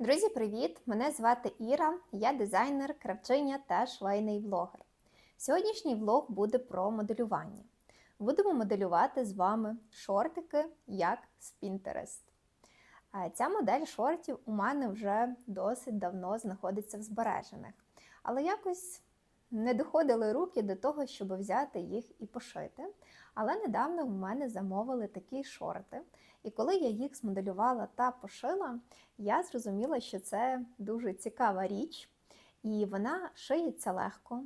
Друзі, привіт! Мене звати Іра, я дизайнер, кравчиня та швейний влогер. Сьогоднішній влог буде про моделювання. Будемо моделювати з вами шортики як з Pinterest. Ця модель шортів у мене вже досить давно знаходиться в збережених, але якось не доходили руки до того, щоб взяти їх і пошити. Але недавно в мене замовили такі шорти, і коли я їх змоделювала та пошила, я зрозуміла, що це дуже цікава річ, і вона шиється легко.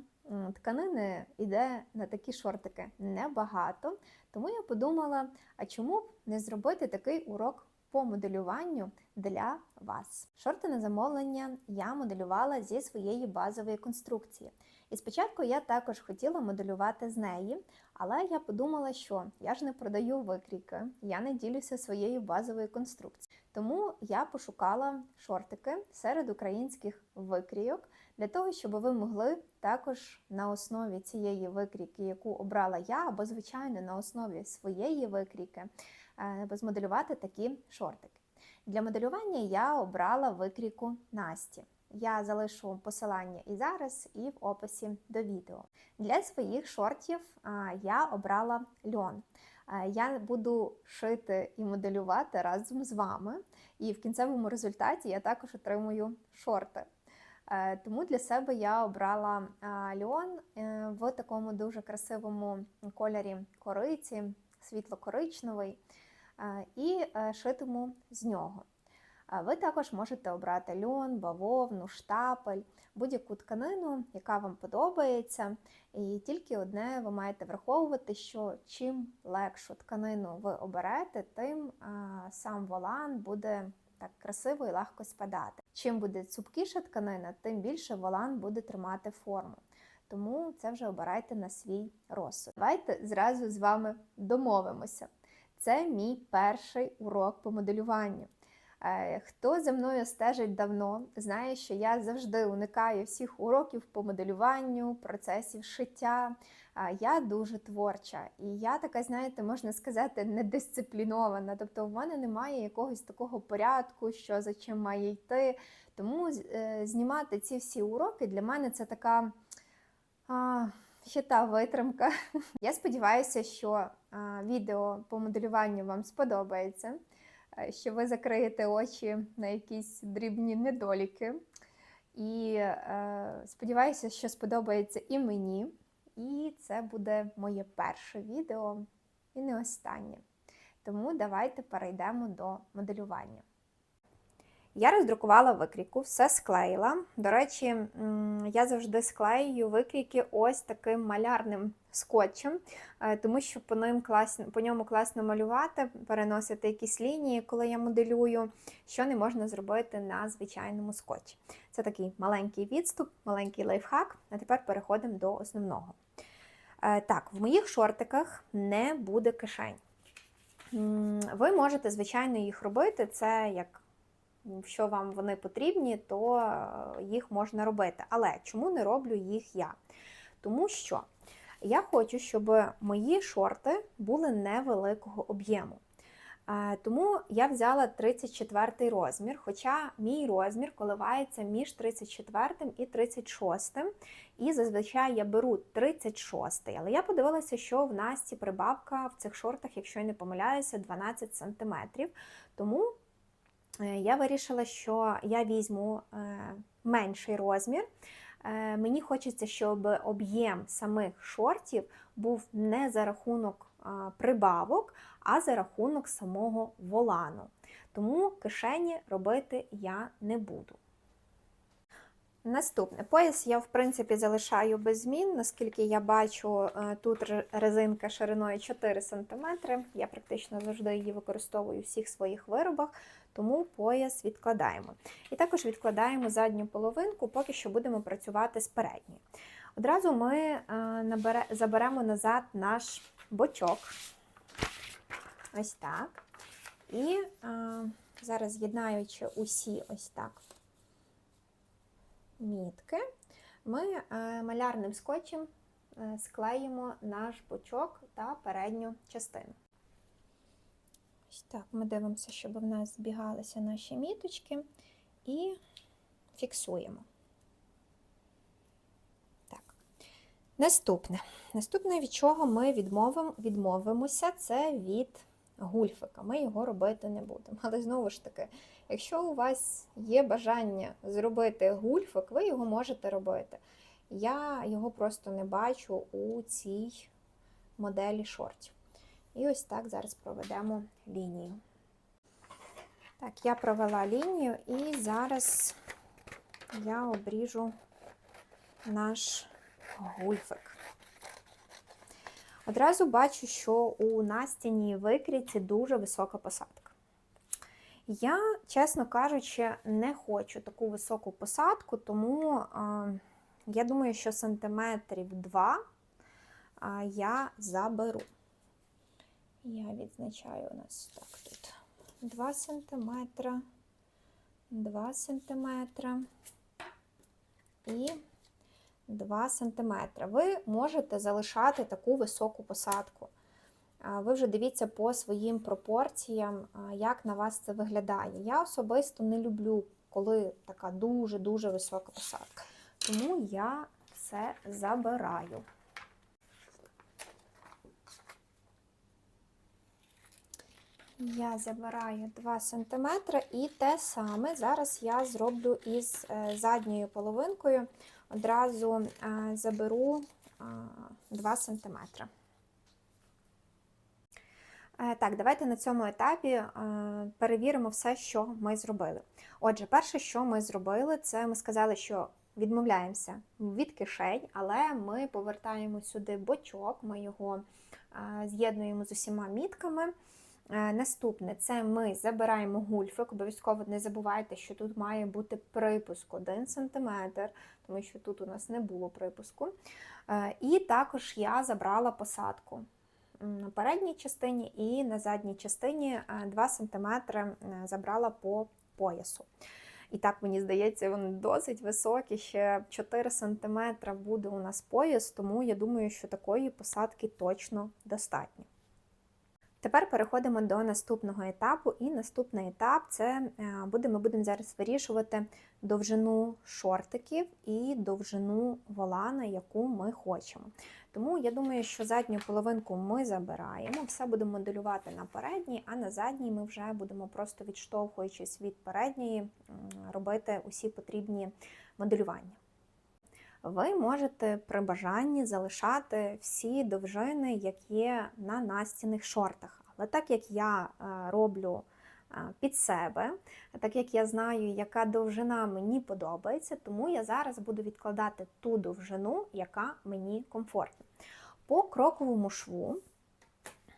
Тканини йде на такі шортики небагато, тому я подумала, а чому б не зробити такий урок по моделюванню для вас? Шорти на замовлення я моделювала зі своєї базової конструкції. І спочатку я також хотіла моделювати з неї, але я подумала, що я ж не продаю викрійки, я не ділюся своєю базовою конструкцією. Тому я пошукала шортики серед українських викрійок для того, щоб ви могли також на основі цієї викрійки, яку обрала я, або звичайно на основі своєї викрійки, е, змоделювати такі шортики. Для моделювання я обрала викрійку Насті. Я залишу посилання і зараз, і в описі до відео. Для своїх шортів я обрала льон. Я буду шити і моделювати разом з вами, і в кінцевому результаті я також отримую шорти. Е, Тому для себе я обрала льон е, в такому дуже красивому кольорі кориці, світло-коричневий, е, і шитиму з нього. Ви також можете обрати льон, бавовну, штапель, будь-яку тканину, яка вам подобається. І тільки одне ви маєте враховувати, що чим легшу тканину ви оберете, тим сам волан буде так красиво і легко спадати. Чим буде цупкіша тканина, тим більше волан буде тримати форму. Тому це вже обирайте на свій розсуд. Давайте зразу з вами домовимося. Це мій перший урок по моделюванню. Е, Хто за мною стежить давно, знає, що я завжди уникаю всіх уроків по моделюванню, процесів шиття. Е, Я дуже творча, і я така, знаєте, можна сказати, недисциплінована. Тобто, в мене немає якогось такого порядку, що за чим має йти. Тому е, знімати ці всі уроки для мене це така а, ще та витримка. Я сподіваюся, що а, відео по моделюванню вам сподобається що ви закриєте очі на якісь дрібні недоліки. І е, сподіваюся, що сподобається і мені. І це буде моє перше відео і не останнє. Тому давайте перейдемо до моделювання. Я роздрукувала викрійку, все склеїла. До речі, я завжди склеюю викрійки ось таким малярним скотчем, е, тому що по, ним класно, по ньому класно малювати, переносити якісь лінії, коли я моделюю, що не можна зробити на звичайному скотчі. Це такий маленький відступ, маленький лайфхак. А тепер переходимо до основного. Е, Так, в моїх шортиках не буде кишень. Ви можете, звичайно, їх робити. Це як що вам вони потрібні, то е, їх можна робити. Але чому не роблю їх я? Тому що я хочу, щоб мої шорти були невеликого об'єму. Е, Тому я взяла 34 розмір, хоча мій розмір коливається між 34 і 36. І зазвичай я беру 36, але я подивилася, що в Насті прибавка в цих шортах, якщо я не помиляюся, 12 см. Тому я вирішила, що я візьму е, менший розмір. Е, Мені хочеться, щоб об'єм самих шортів був не за рахунок прибавок, а за рахунок самого волану. Тому кишені робити я не буду. Наступне пояс я, в принципі, залишаю без змін. Наскільки я бачу, е, тут резинка шириною 4 см. Я практично завжди її використовую у всіх своїх виробах, тому пояс відкладаємо. І також відкладаємо задню половинку, поки що будемо працювати з передньою. Одразу ми е, набере, заберемо назад наш бочок. Ось так. І е, зараз з'єднаючи усі ось так мітки, ми е, малярним скотчем е, склеїмо наш бочок та передню частину. Ось так, ми дивимося, щоб в нас збігалися наші міточки. і фіксуємо. Так. Наступне. Наступне, від чого ми відмовимо, відмовимося, це від гульфика. Ми його робити не будемо. Але знову ж таки, якщо у вас є бажання зробити гульфик, ви його можете робити. Я його просто не бачу у цій моделі шортів. І ось так зараз проведемо лінію. Так, я провела лінію і зараз я обріжу наш гульфик. Одразу бачу, що у настіній викрійці дуже висока посадка. Я, чесно кажучи, не хочу таку високу посадку, тому а, я думаю, що сантиметрів 2 а, я заберу. Я відзначаю у нас так тут 2 сантиметра, 2 сантиметра і 2 см. Ви можете залишати таку високу посадку. Ви вже дивіться по своїм пропорціям, як на вас це виглядає. Я особисто не люблю, коли така дуже-дуже висока посадка. Тому я це забираю. Я забираю 2 см і те саме зараз я зроблю із е, задньою половинкою одразу е, заберу 2 см. Е, так, давайте на цьому етапі е, перевіримо все, що ми зробили. Отже, перше, що ми зробили, це ми сказали, що відмовляємося від кишень, але ми повертаємо сюди бочок, ми його з'єднуємо з усіма мітками. Наступне це ми забираємо гульфик. Обов'язково не забувайте, що тут має бути припуск 1 см, тому що тут у нас не було припуску. І також я забрала посадку на передній частині і на задній частині 2 см забрала по поясу. І так, мені здається, вони досить високі, ще 4 см буде у нас пояс, тому я думаю, що такої посадки точно достатньо. Тепер переходимо до наступного етапу, і наступний етап це е, буде, ми будемо зараз вирішувати довжину шортиків і довжину волана, яку ми хочемо. Тому я думаю, що задню половинку ми забираємо, все будемо моделювати на передній, а на задній ми вже будемо просто відштовхуючись від передньої, робити усі потрібні моделювання. Ви можете при бажанні залишати всі довжини, які є на настінних шортах. Але так як я е, роблю е, під себе, так як я знаю, яка довжина мені подобається, тому я зараз буду відкладати ту довжину, яка мені комфортна. По кроковому шву,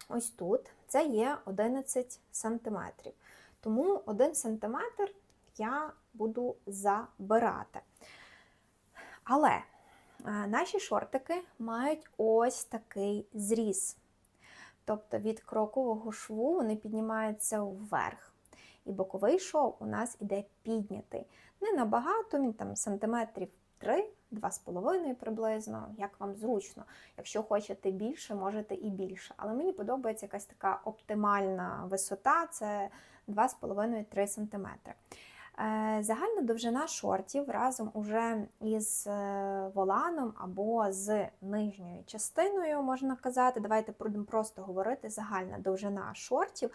ось тут, це є 11 см. Тому 1 см я буду забирати. Але е, наші шортики мають ось такий зріз. Тобто від крокового шву вони піднімаються вверх. І боковий шов у нас іде піднятий. Не набагато, він там сантиметрів 3, 2,5 приблизно, як вам зручно. Якщо хочете більше, можете і більше. Але мені подобається якась така оптимальна висота це 2,5-3 см. Е, загальна довжина шортів разом уже із е, воланом або з нижньою частиною, можна казати, давайте будемо просто говорити загальна довжина шортів.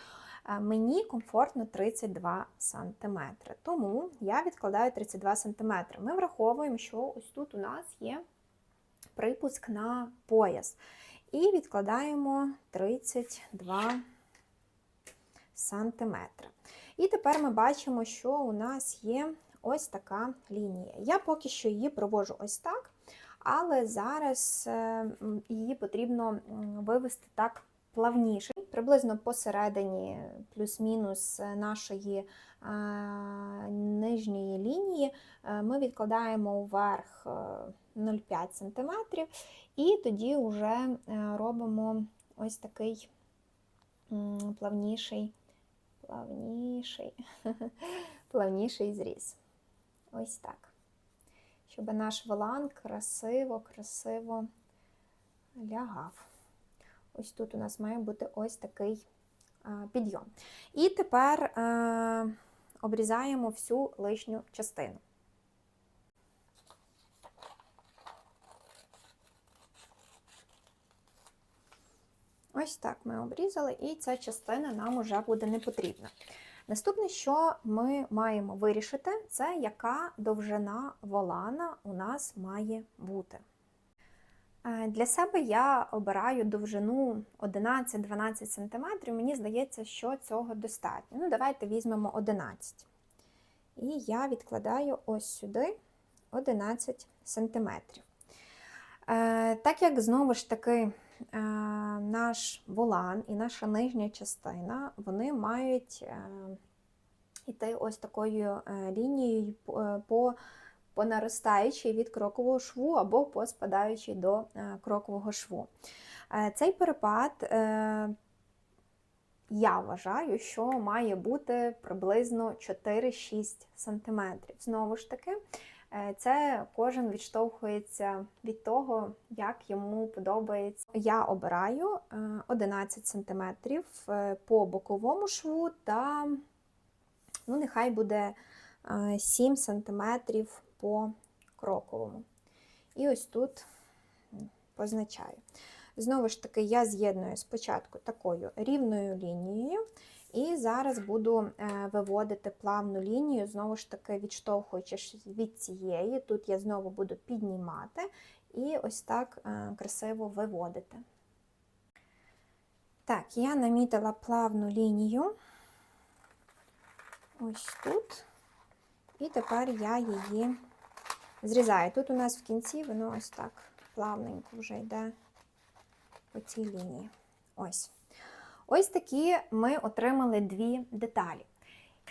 Е, мені комфортно 32 см. Тому я відкладаю 32 см. Ми враховуємо, що ось тут у нас є припуск на пояс. І відкладаємо 32 см. І тепер ми бачимо, що у нас є ось така лінія. Я поки що її провожу ось так, але зараз е, її потрібно вивести так плавніше. Приблизно посередині, плюс-мінус нашої е, нижньої лінії, е, ми відкладаємо вверх 0,5 см, і тоді вже робимо ось такий плавніший плавніший, плавніший зріз. Ось так. Щоб наш волан красиво-красиво лягав. Ось тут у нас має бути ось такий підйом. І тепер обрізаємо всю лишню частину. Ось так ми обрізали, і ця частина нам уже буде не потрібна. Наступне, що ми маємо вирішити, це яка довжина волана у нас має бути. Е, Для себе я обираю довжину 11-12 см. Мені здається, що цього достатньо. Ну, давайте візьмемо 11. І я відкладаю ось сюди 11 см. Е, Так як знову ж таки наш волан і наша нижня частина, вони мають е, йти ось такою е, лінією по- е, по, наростаючій від крокового шву або по спадаючій до е, крокового шву. Е, Цей перепад е, я вважаю, що має бути приблизно 4-6 см. Знову ж таки, е, це кожен відштовхується від того, як йому подобається. Я обираю е, 11 см е, по боковому шву та ну, нехай буде е, 7 см по кроковому. І ось тут позначаю. Знову ж таки, я з'єдную спочатку такою рівною лінією, і зараз буду е, виводити плавну лінію, знову ж таки, відштовхуючись від цієї. Тут я знову буду піднімати і ось так е, красиво виводити. Так, я намітила плавну лінію ось тут. І тепер я її зрізаю. Тут у нас в кінці воно ось так плавненько вже йде по цій лінії. Ось. Ось такі ми отримали дві деталі.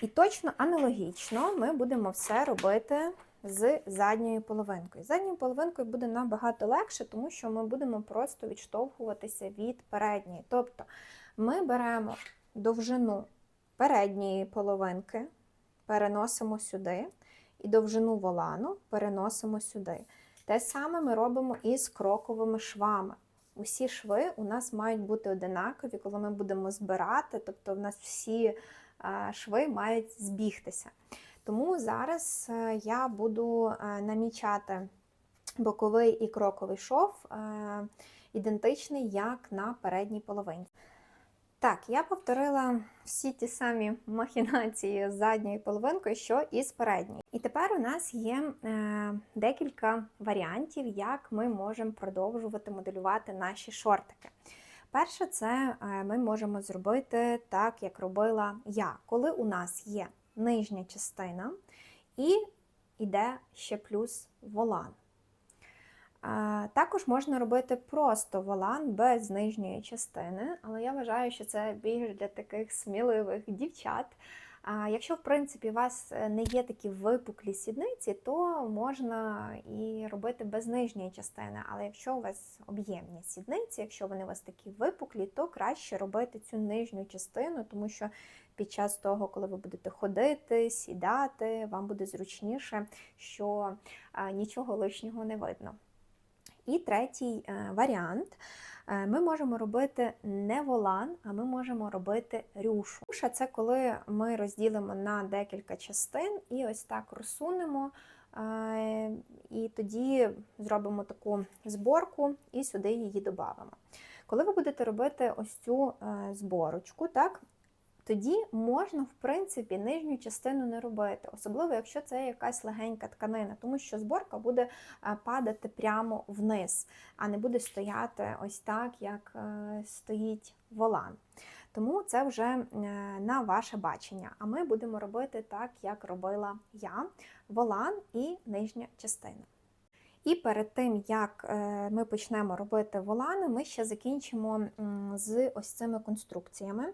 І точно аналогічно ми будемо все робити з задньою половинкою. Задньою половинкою буде набагато легше, тому що ми будемо просто відштовхуватися від передньої. Тобто ми беремо довжину передньої половинки, переносимо сюди, і довжину волану переносимо сюди. Те саме ми робимо і з кроковими швами. Усі шви у нас мають бути одинакові, коли ми будемо збирати, тобто в нас всі е, шви мають збігтися. Тому зараз е, я буду е, намічати боковий і кроковий шов ідентичний, як на передній половинці. Так, я повторила всі ті самі махінації з задньою половинкою, що і з передньою. І тепер у нас є е, декілька варіантів, як ми можемо продовжувати моделювати наші шортики. Перше, це е, ми можемо зробити так, як робила я, коли у нас є нижня частина і йде ще плюс волан. Також можна робити просто волан без нижньої частини, але я вважаю, що це більш для таких сміливих дівчат. Якщо, в принципі, у вас е, не є такі випуклі сідниці, то можна і робити без нижньої частини. Але якщо у вас об'ємні сідниці, якщо вони у вас такі випуклі, то краще робити цю нижню частину, тому що під час того, коли ви будете ходити, сідати, вам буде зручніше, що нічого лишнього не видно. І третій е, варіант. Е, Ми можемо робити не волан, а ми можемо робити рюшу. Рюша це коли ми розділимо на декілька частин і ось так розсунемо, е, і тоді зробимо таку зборку і сюди її додамо. Коли ви будете робити ось цю зборочку, так, тоді можна, в принципі, нижню частину не робити, особливо, якщо це якась легенька тканина, тому що зборка буде е, падати прямо вниз, а не буде стояти ось так, як е, стоїть волан. Тому це вже е, на ваше бачення. А ми будемо робити так, як робила я: волан і нижня частина. І перед тим, як е, ми почнемо робити волани, ми ще закінчимо з ось цими конструкціями.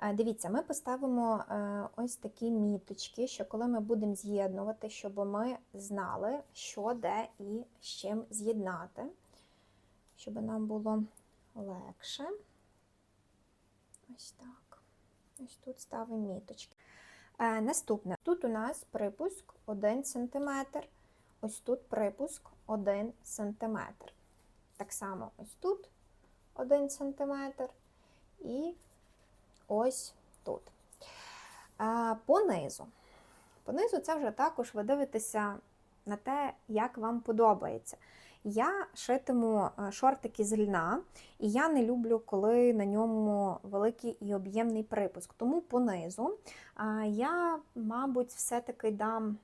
Е, Дивіться, ми поставимо е, ось такі міточки, що коли ми будемо з'єднувати, щоб ми знали, що де і з чим з'єднати, щоб нам було легше. Ось так. Ось тут ставимо міточки. Наступне. Тут у нас припуск 1 см. Ось тут припуск 1 см. Так само ось тут 1 см і ось тут. А, По низу. понизу це вже також ви дивитеся на те, як вам подобається. Я шитиму шортики з льна, і я не люблю, коли на ньому великий і об'ємний припуск. Тому понизу я, мабуть, все-таки дам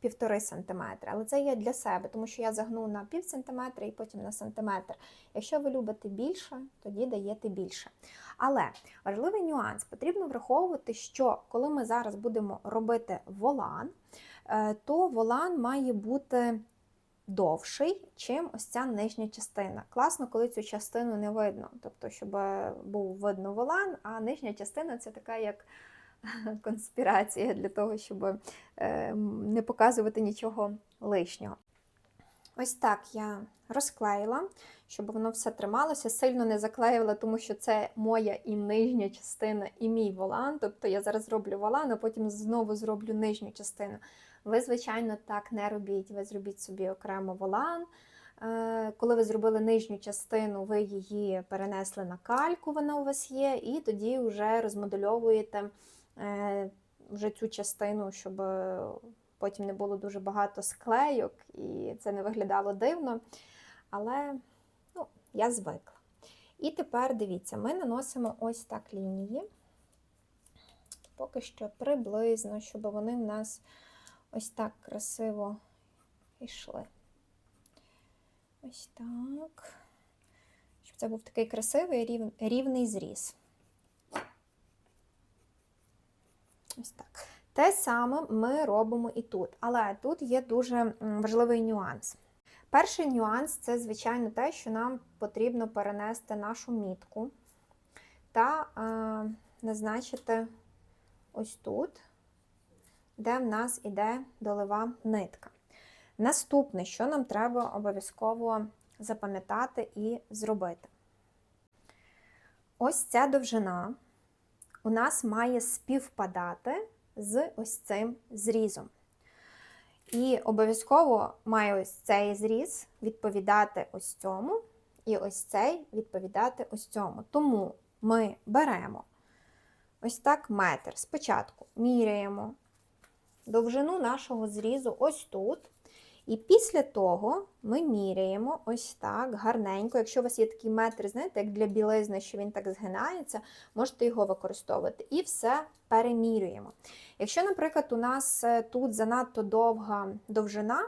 півтори сантиметри, але це є для себе, тому що я загну на пів сантиметра і потім на сантиметр. Якщо ви любите більше, тоді даєте більше. Але важливий нюанс потрібно враховувати, що коли ми зараз будемо робити волан, е, то волан має бути довший, чим ось ця нижня частина. Класно, коли цю частину не видно, тобто, щоб був видно волан, а нижня частина це така як конспірація для того, щоб е, не показувати нічого лишнього. Ось так я розклеїла, щоб воно все трималося, сильно не заклеїла, тому що це моя і нижня частина, і мій волан. Тобто я зараз зроблю волан, а потім знову зроблю нижню частину. Ви, звичайно, так не робіть. Ви зробіть собі окремо волан. Е, Коли ви зробили нижню частину, ви її перенесли на кальку, вона у вас є, і тоді вже розмодельовуєте вже цю частину, щоб потім не було дуже багато склейок і це не виглядало дивно. Але ну, я звикла. І тепер дивіться, ми наносимо ось так лінії, поки що приблизно, щоб вони в нас ось так красиво йшли. Ось так. Щоб це був такий красивий рівний зріз. Ось так. Те саме ми робимо і тут. Але тут є дуже важливий нюанс. Перший нюанс це, звичайно, те, що нам потрібно перенести нашу мітку та е, назначити ось тут, де в нас іде долива нитка. Наступне, що нам треба обов'язково запам'ятати і зробити. Ось ця довжина у нас має співпадати з ось цим зрізом. І обов'язково має ось цей зріз відповідати ось цьому, і ось цей відповідати ось цьому. Тому ми беремо ось так метр. Спочатку міряємо довжину нашого зрізу ось тут. І після того ми міряємо ось так гарненько. Якщо у вас є такий метр, знаєте, як для білизни, що він так згинається, можете його використовувати. І все перемірюємо. Якщо, наприклад, у нас е, тут занадто довга довжина,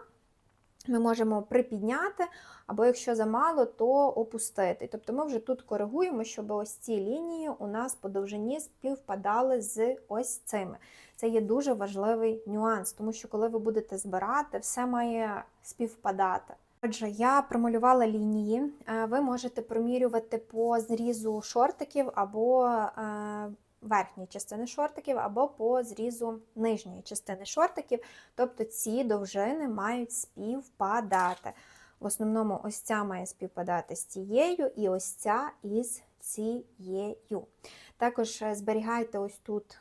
ми можемо припідняти, або якщо замало, то опустити. Тобто ми вже тут коригуємо, щоб ось ці лінії у нас по довжині співпадали з ось цими. Це є дуже важливий нюанс, тому що коли ви будете збирати, все має співпадати. Отже, я промалювала лінії, е, ви можете промірювати по зрізу шортиків або е, верхньої частини шортиків, або по зрізу нижньої частини шортиків. Тобто ці довжини мають співпадати. В основному, ось ця має співпадати з цією, і ось ця із цією. Також е, зберігайте ось тут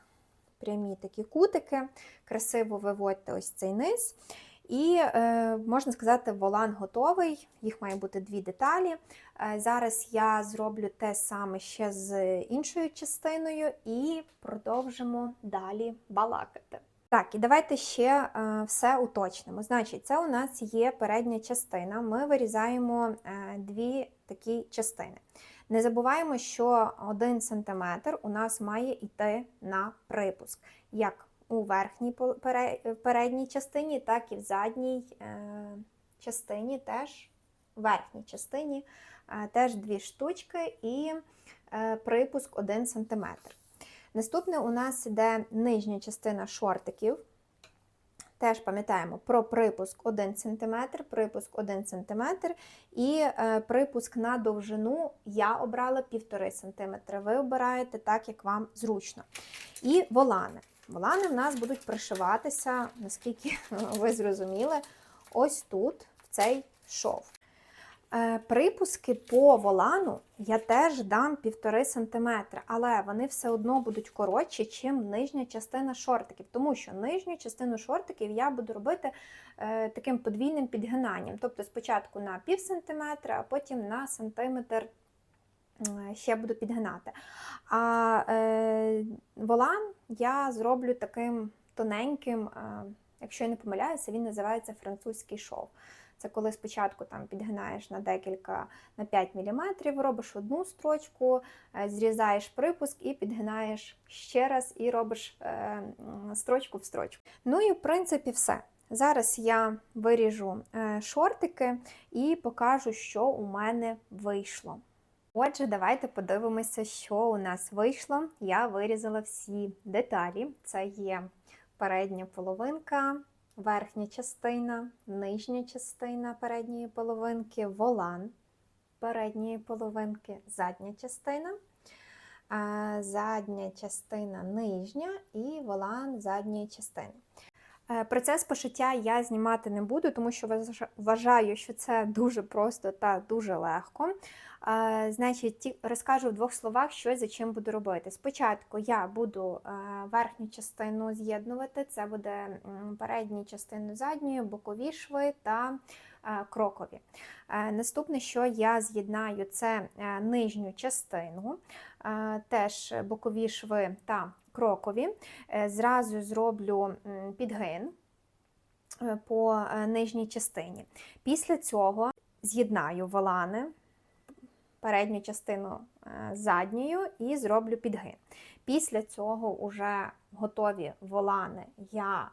прямі такі кутики, красиво виводьте ось цей низ. І, е, можна сказати, волан готовий, їх має бути дві деталі. Е, зараз я зроблю те саме ще з іншою частиною і продовжимо далі балакати. Так, і давайте ще е, все уточнимо. Значить, це у нас є передня частина. Ми вирізаємо дві такі частини. Не забуваємо, що 1 см у нас має йти на припуск. як у верхній передній частині, так і в задній е, частині, теж в верхній частині е, теж дві штучки і е, припуск 1 см. Наступне у нас йде нижня частина шортиків. Теж пам'ятаємо про припуск 1 см, припуск 1 см і припуск на довжину я обрала 1,5 см. Ви обираєте так, як вам зручно. І волани. Волани в нас будуть пришиватися, наскільки ви зрозуміли, ось тут, в цей шов. Е, припуски по волану я теж дам 1,5 см, але вони все одно будуть коротші, чим нижня частина шортиків, тому що нижню частину шортиків я буду робити е, таким подвійним підгинанням. Тобто спочатку на пів сантиметра, а потім на сантиметр ще буду підгинати. А е, волан я зроблю таким тоненьким, е, якщо я не помиляюся, він називається французький шов. Це коли спочатку там підгинаєш на декілька на 5 мм, робиш одну строчку, е, зрізаєш припуск і підгинаєш ще раз і робиш е, строчку в строчку. Ну і в принципі все. Зараз я виріжу е, шортики і покажу, що у мене вийшло. Отже, давайте подивимося, що у нас вийшло. Я вирізала всі деталі. Це є передня половинка, верхня частина, нижня частина передньої половинки, волан передньої половинки, задня частина, задня частина нижня і волан задньої частини. Е, Процес пошиття я знімати не буду, тому що вважаю, що це дуже просто та дуже легко. Значить, розкажу в двох словах, що і за чим буду робити. Спочатку я буду е, верхню частину з'єднувати, це буде м, передні частини задньої, бокові шви та е, крокові. Наступне, що я з'єднаю, це нижню частину, теж бокові шви та крокові. Е, Зразу зроблю підгин е, по е, нижній частині. Після цього з'єднаю волани, передню частину задньою і зроблю підгин. Після цього уже готові волани я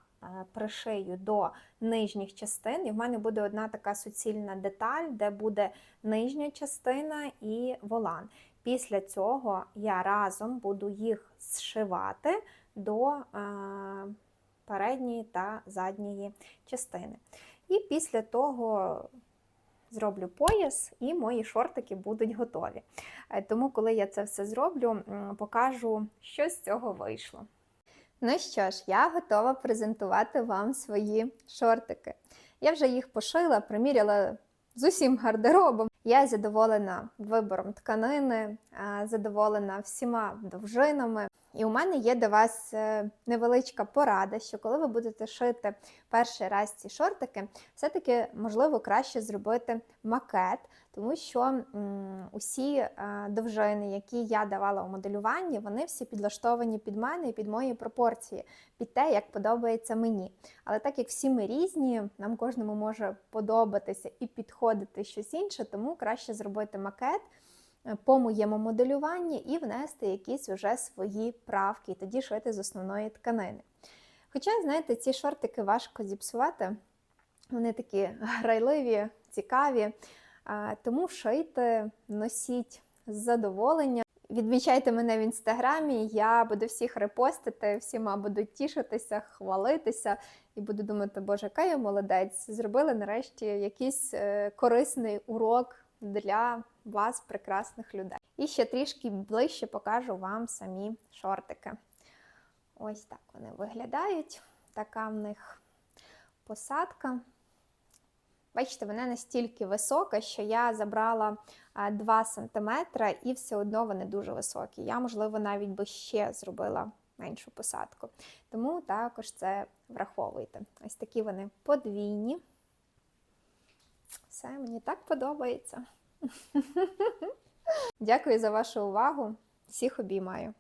пришию до нижніх частин, і в мене буде одна така суцільна деталь, де буде нижня частина і волан. Після цього я разом буду їх зшивати до е, передньої та задньої частини. І після того зроблю пояс, і мої шортики будуть готові. Е, Тому, коли я це все зроблю, покажу, що з цього вийшло. Ну що ж, я готова презентувати вам свої шортики. Я вже їх пошила, приміряла з усім гардеробом. Я задоволена вибором тканини, задоволена всіма довжинами. І у мене є до вас е, невеличка порада, що коли ви будете шити перший раз ці шортики, все-таки можливо краще зробити макет, тому що м, усі е, довжини, які я давала у моделюванні, вони всі підлаштовані під мене і під мої пропорції, під те, як подобається мені. Але так як всі ми різні, нам кожному може подобатися і підходити щось інше, тому краще зробити макет по моєму моделюванні і внести якісь вже свої правки, і тоді шити з основної тканини. Хоча, знаєте, ці шортики важко зіпсувати, вони такі грайливі, цікаві, тому шийте, носіть з задоволенням. Відмічайте мене в інстаграмі, я буду всіх репостити, всіма будуть тішитися, хвалитися і буду думати, боже, яка я молодець, зробили нарешті якийсь е, корисний урок для вас, прекрасних людей. І ще трішки ближче покажу вам самі шортики. Ось так вони виглядають. Така в них посадка. Бачите, вона настільки висока, що я забрала 2 см і все одно вони дуже високі. Я, можливо, навіть би ще зробила меншу посадку. Тому також це враховуйте. Ось такі вони подвійні. Все, мені так подобається. Дякую за вашу увагу. Всіх обіймаю.